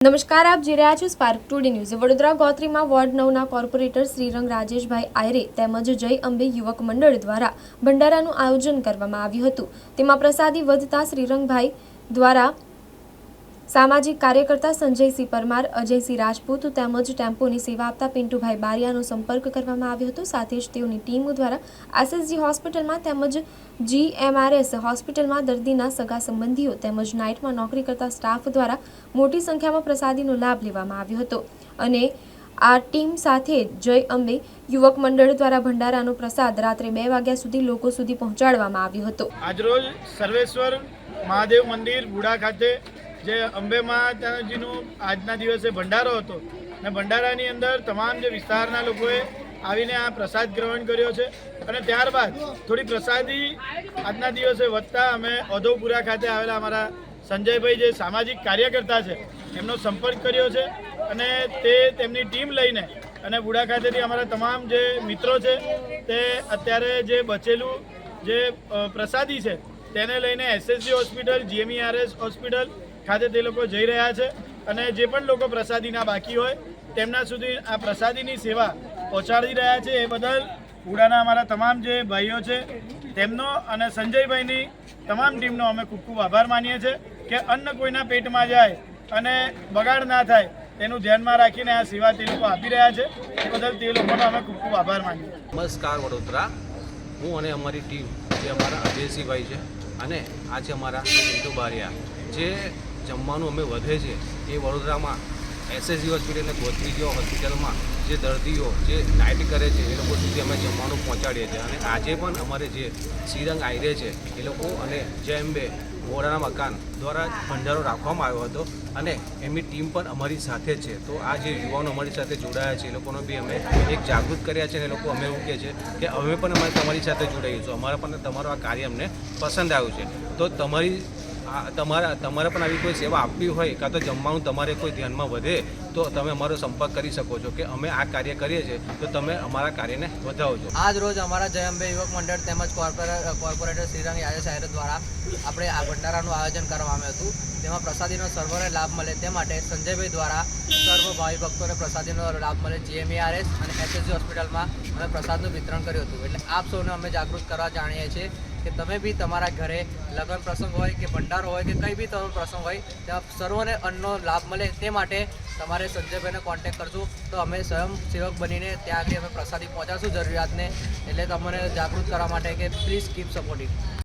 નમસ્કાર, આપ જોઈ રહ્યા છો સ્પાર્ક ટુડી ન્યૂઝ વડોદરા ગોત્રીમાં વોર્ડ નવના કોર્પોરેટર શ્રીરંગ રાજેશભાઈ આયરે તેમજ જય અંબે યુવક મંડળ દ્વારા ભંડારાનું આયોજન કરવામાં આવ્યું હતું. તેમાં પ્રસાદી વધતા શ્રીરંગભાઈ દ્વારા સામાજિક કાર્યકર્તા સંજયસિંહ પરમાર, અજયસિંહ રાજપૂત તેમજ ટેમ્પોની સેવા આપતા પિન્ટુભાઈ બારિયાનો સંપર્ક કરવામાં આવ્યો હતો. સાથે જ તેઓની ટીમ દ્વારા આરએસજી હોસ્પિટલમાં તેમજ જીએમઆરએસ હોસ્પિટલમાં દર્દીના સગા સંબંધીઓ તેમજ નાઇટમાં નોકરી કરતા સ્ટાફ દ્વારા મોટી સંખ્યામાં પ્રસાદીનો લાભ લેવામાં આવ્યો હતો. અને આ ટીમ સાથે જય અંબે યુવક મંડળ દ્વારા ભંડારાનો પ્રસાદ રાત્રે બે વાગ્યા સુધી લોકો સુધી પહોંચાડવામાં આવ્યો હતો. આજરોજ સર્વેશ્વર મહાદેવ મંદિર બુડા ખાતે જે અંબે માતાજીનું આજના દિવસે ભંડારો હતો. અને ભંડારાની અંદર તમામ જે વિસ્તારના લોકોએ આવીને આ પ્રસાદ ગ્રહણ કર્યો છે. અને ત્યારબાદ થોડી પ્રસાદી આજના દિવસે વધતા અમે ઓધવપુરા ખાતે આવેલા અમારા સંજયભાઈ જે સામાજિક કાર્યકર્તા છે, એમનો સંપર્ક કર્યો છે. અને તે તેમની ટીમ લઈને અને બુડા ખાતેથી અમારા તમામ જે મિત્રો છે, તે અત્યારે જે બચેલું જે પ્રસાદી છે, તેને લઈને એસએસજી હોસ્પિટલ, જીએમઈઆરએસ હોસ્પિટલ ખાતે તે લોકો જઈ રહ્યા છે અને જે પણ લોકો પ્રસાદીના બાકી હોય, તેમના સુધી આ પ્રસાદીની સેવા પહોંચાડી રહ્યા છે. એ બદલ ઉડાના અમારા તમામ જે ભાઈઓ છે, તેમનો અને સંજયભાઈની તમામ ટીમનો અમે ખૂબ ખૂબ આભાર માનીએ છીએ કે અન્ન કોઈના પેટમાં જાય અને બગાડ ના થાય, તેનું ધ્યાનમાં રાખીને આ સેવા તે લોકો આપી રહ્યા છે. એ બદલ તે લોકોનો અમે ખૂબ ખૂબ આભાર માનીએ નમસ્કાર વડોદરા. હું અને અમારી ટીમ જે અમારા અજયસિંહભાઈ છે અને આજે અમારા પિન્ટુ બારિયા. જે જમવાનું અમે વધે છે. એ વડોદરામાં એસએસજી હોસ્પિટલ અને ગોત્રી હોસ્પિટલમાં જે દર્દીઓ જે નાઇટ કરે છે, એ લોકો સુધી અમે જમવાનું પહોંચાડીએ છીએ. અને આજે પણ અમારે જે શ્રીરંગ આયરે છે, એ લોકો અને જેમ્બે વોરાના મકાન દ્વારા ભંડારો રાખવામાં આવ્યો હતો અને એમની ટીમ પણ અમારી સાથે છે. તો આ જે યુવાનો અમારી સાથે જોડાયા છે, એ લોકોનો બી અમે એક જાગૃત કર્યા છે અને એ લોકો અમે એવું કહે છે કે અમે પણ અમારે તમારી સાથે જોડાઈશું અમારા પણ તમારું આ કાર્ય અમને પસંદ આવ્યું છે. તો તમારી તમારા તમારે પણ આવી કોઈ સેવા આપવી હોય કાં તો જમવાનું તમારે કોઈ ધ્યાનમાં વધે, તો તમે અમારો સંપર્ક કરી શકો છો કે અમે આ કાર્ય કરીએ છીએ, તો તમે અમારા કાર્યને વધાવજો. આજ રોજ અમારા જયંબે યુવક મંડળ તેમજ કોર્પોરે- કોર્પોરેટર શ્રીરંગ યાદવ સાહેબ દ્વારા આપણે આ ભંડારાનું આયોજન કરવામાં આવ્યું હતું. તેમાં પ્રસાદીનો સર્વને લાભ મળે તે માટે સંજયભાઈ દ્વારા સર્વ ભાવિ ભક્તોને પ્રસાદીનો લાભ મળે, જીએમઈઆરએસ અને એસએસજી હોસ્પિટલમાં અમે પ્રસાદનું વિતરણ કર્યું હતું. એટલે આપ સૌને અમે જાગૃત કરવા જાણીએ છીએ. કે તમે બી તમારા ઘરે લગ્ન પ્રસંગ હોય કે ભંડારો હોય કે કંઈ બી તમારો પ્રસંગ હોય ત્યાં સર્વને અન્નનો લાભ મળે તે માટે તમારે સંજયભાઈને કોન્ટેક કરશું તો અમે સ્વયં સેવક બનીને ત્યાં આગળ અમે પ્રસાદી પહોંચાડશું જરૂરિયાતને, એટલે તમને જાગૃત કરવા માટે કે પ્લીઝ કીપ સપોર્ટિંગ